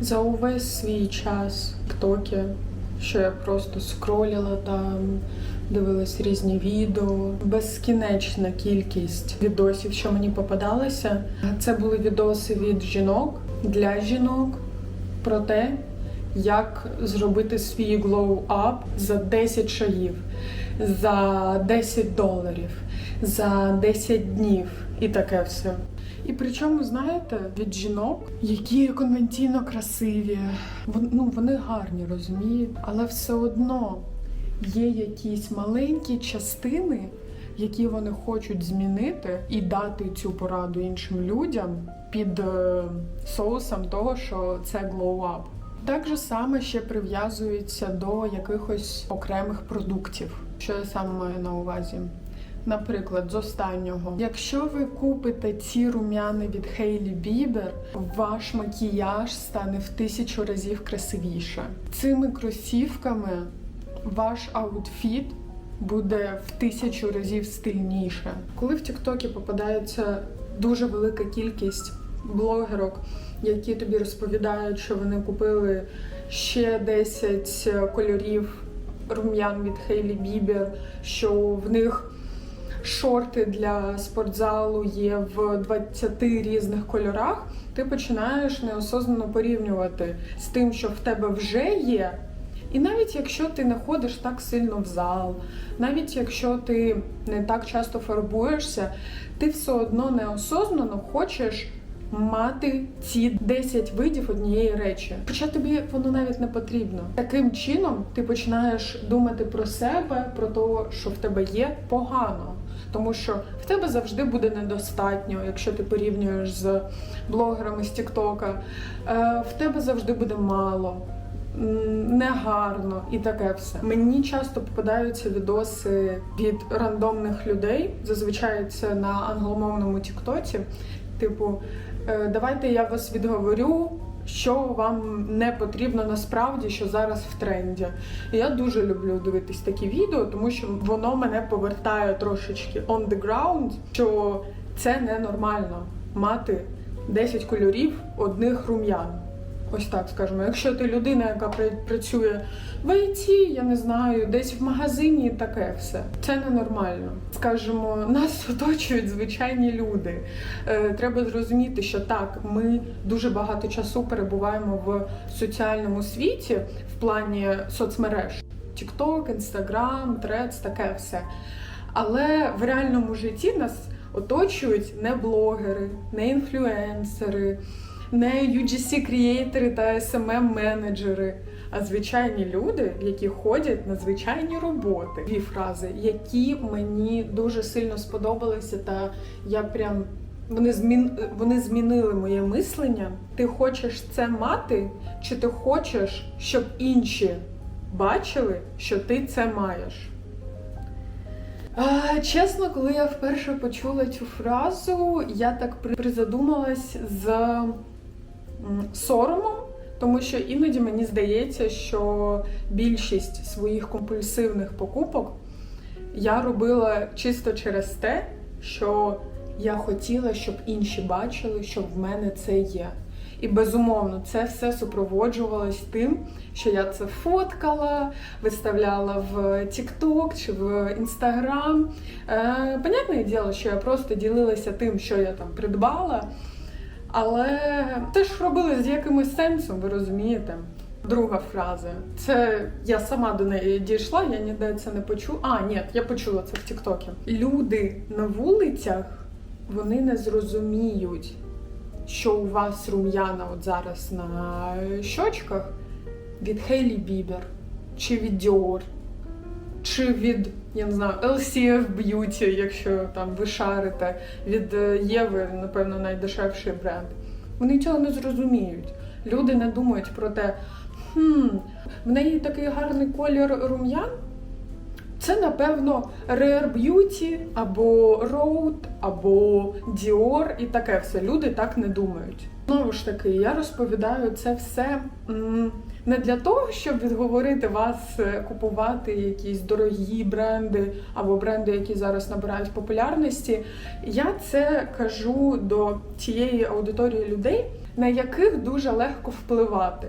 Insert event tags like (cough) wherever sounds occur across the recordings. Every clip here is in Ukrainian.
За увесь свій час в Токі, що я просто скроліла там, дивилась різні відео, безкінечна кількість відосів, що мені попадалися. Це були відоси від жінок для жінок про те, як зробити свій glow up за 10 шагів, за 10 доларів, за 10 днів і таке все. І причому, знаєте, від жінок, які конвенційно красиві, ну, вони гарні, розумієте, але все одно є якісь маленькі частини, які вони хочуть змінити і дати цю пораду іншим людям під е, соусом того, що це glow up. Так же саме ще прив'язується до якихось окремих продуктів, що я саме маю на увазі. Наприклад, з останнього, якщо ви купите ці рум'яни від Хейлі Бібер, ваш макіяж стане в тисячу разів красивіше. Цими кросівками ваш аутфіт буде в тисячу разів стильніше. Коли в Тіктокі попадається дуже велика кількість блогерок, які тобі розповідають, що вони купили ще 10 кольорів рум'ян від Хейлі Бібер, що в них шорти для спортзалу є в 20 різних кольорах, ти починаєш неосознано порівнювати з тим, що в тебе вже є. І навіть якщо ти не ходиш так сильно в зал, навіть якщо ти не так часто фарбуєшся, ти все одно неосознано хочеш мати ці 10 видів однієї речі. Хоча тобі воно навіть не потрібно. Таким чином ти починаєш думати про себе, про те, що в тебе є погано. Тому що в тебе завжди буде недостатньо, якщо ти порівнюєш з блогерами з Тіктока. Е, В тебе завжди буде мало негарно і таке все. Мені часто попадаються відоси від рандомних людей. Зазвичай це на англомовному тіктоці. Типу, «Е, давайте я вас відговорю. Що вам не потрібно насправді, що зараз в тренді. І я дуже люблю дивитись такі відео, тому що воно мене повертає трошечки on the ground, що це ненормально мати 10 кольорів одних рум'ян. Ось так скажемо. Якщо ти людина, яка працює в ІТ, я не знаю, десь в магазині, таке все. Це ненормально. Скажімо, нас (laughs) оточують звичайні люди. Е, треба зрозуміти, що так, ми дуже багато часу перебуваємо в соціальному світі в плані соцмереж. TikTok, Instagram, Threads, таке все. Але в реальному житті нас оточують не блогери, не інфлюенсери, не UGC-крієйтери та smm менеджери а звичайні люди, які ходять на звичайні роботи. Дві фрази, які мені дуже сильно сподобалися, та я прям вони змін вони змінили моє мислення. Ти хочеш це мати, чи ти хочеш, щоб інші бачили, що ти це маєш? А, чесно, коли я вперше почула цю фразу, я так призадумалась з соромом, тому що іноді мені здається, що більшість своїх компульсивних покупок я робила чисто через те, що я хотіла, щоб інші бачили, що в мене це є. І безумовно, це все супроводжувалось тим, що я це фоткала, виставляла в TikTok чи в Instagram. Е, понятне діло, що я просто ділилася тим, що я там придбала. Але це ж робили з якимось сенсом, ви розумієте? Друга фраза. Це я сама до неї дійшла, я ніде це не почула. А, ні, я почула це в Тіктокі. Люди на вулицях вони не зрозуміють, що у вас рум'яна от зараз на щочках від Хейлі Бібер, чи від Dior, чи від, я не знаю, LCF Beauty, якщо там ви шарите, від е, Єви, напевно, найдешевший бренд. Вони цього не зрозуміють. Люди не думають про те, хм, в неї такий гарний колір рум'ян. Це, напевно, Rare Beauty або Road, або Dior і таке все. Люди так не думають. Знову ж таки, я розповідаю це все м, не для того, щоб відговорити вас е, купувати якісь дорогі бренди або бренди, які зараз набирають популярності. Я це кажу до тієї аудиторії людей, на яких дуже легко впливати.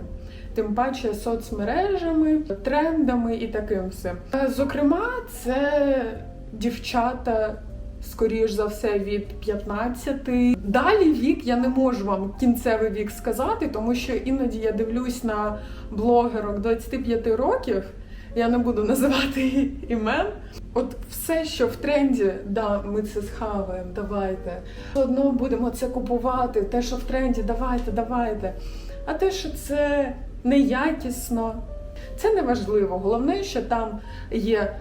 Тим паче соцмережами, трендами і таким всім. Е, Зокрема, це дівчата, скоріш за все, від 15. Далі вік я не можу вам кінцевий вік сказати, тому що іноді я дивлюсь на блогерок 25 років. Я не буду називати (laughs) імен. От все, що в тренді, да, ми це схаваємо, давайте. Одно будемо це купувати. Те, що в тренді, давайте, давайте. А те, що це неякісно, це не важливо. Головне, що там є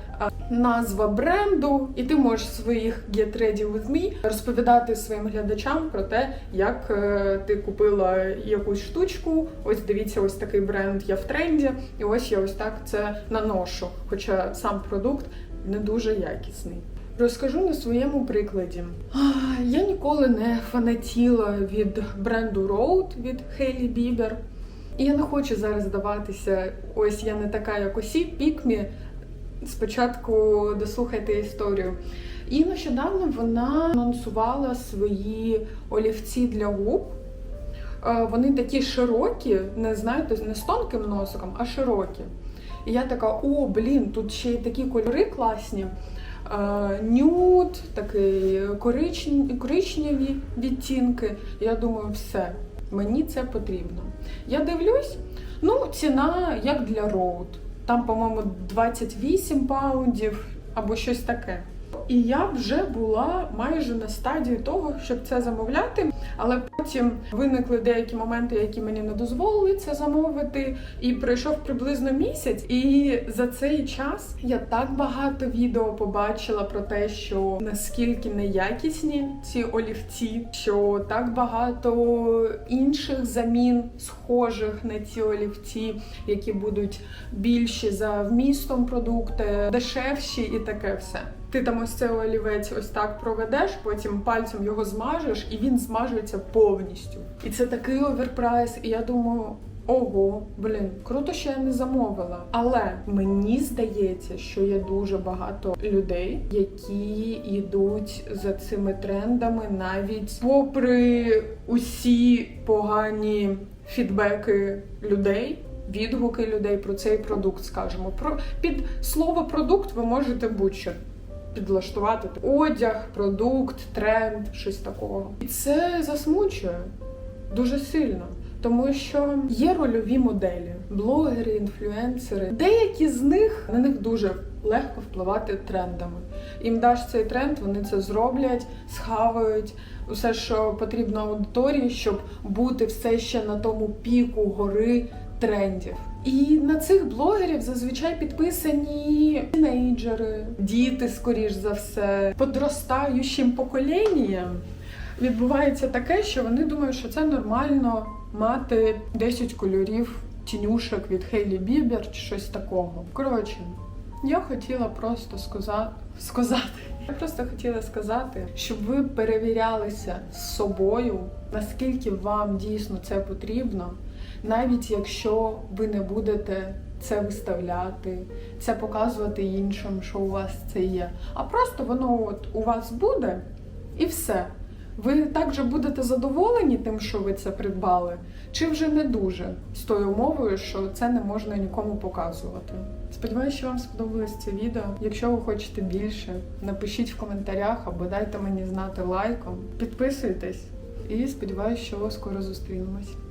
назва бренду, і ти можеш своїх Get Ready With Me розповідати своїм глядачам про те, як е, ти купила якусь штучку. Ось дивіться, ось такий бренд я в тренді, і ось я ось так це наношу. Хоча сам продукт не дуже якісний. Розкажу на своєму прикладі. Я ніколи не фанатіла від бренду Road від Хейлі Бібер. І я не хочу зараз здаватися, ось я не така, як усі пікмі. Спочатку дослухайте історію. І нещодавно вона анонсувала свої олівці для губ. Е, Вони такі широкі, не знаєте, не з тонким носиком, а широкі. І я така: о, блін, тут ще й такі кольори класні. Е, Нюд, такий коричневі, відтінки. Я думаю, все, мені це потрібно. Я дивлюсь, ну, ціна як для Road. Там, по-моєму, 28 паундів або щось таке. І я вже була майже на стадії того, щоб це замовляти, але потім виникли деякі моменти, які мені не дозволили це замовити. І пройшов приблизно місяць. І за цей час я так багато відео побачила про те, що наскільки неякісні ці олівці, що так багато інших замін схожих на ці олівці, які будуть більші за вмістом продукти, дешевші і таке все. Ти там ось цей олівець ось так проведеш, потім пальцем його змажеш, і він змажується повністю. І це такий оверпрайс. І я думаю. Ого, блін, круто, що я не замовила. Але мені здається, що є дуже багато людей, які йдуть за цими трендами, навіть попри усі погані фідбеки людей. Відгуки людей про цей продукт, скажімо. Про під слово продукт ви можете будь-що підлаштувати одяг, продукт, тренд, щось такого. І це засмучує дуже сильно. Тому що є рольові моделі, блогери, інфлюенсери. Деякі з них на них дуже легко впливати трендами. Їм даш цей тренд, вони це зроблять, схавають усе, що потрібно аудиторії, щоб бути все ще на тому піку гори трендів. І на цих блогерів зазвичай підписані тінейджери, діти, скоріш за все, подростаючим поколінням. Відбувається таке, що вони думають, що це нормально мати 10 кольорів тінюшок від Хейлі Бібер чи щось такого. Коротше, я хотіла просто сказати, сказати. Я просто хотіла сказати, щоб ви перевірялися з собою, наскільки вам дійсно це потрібно, навіть якщо ви не будете це виставляти, це показувати іншим, що у вас це є. А просто воно от у вас буде і все. Ви також будете задоволені тим, що ви це придбали, чи вже не дуже з тою умовою, що це не можна нікому показувати. Сподіваюся, що вам сподобалось це відео. Якщо ви хочете більше, напишіть в коментарях або дайте мені знати лайком. Підписуйтесь і сподіваюся, що скоро зустрінемось.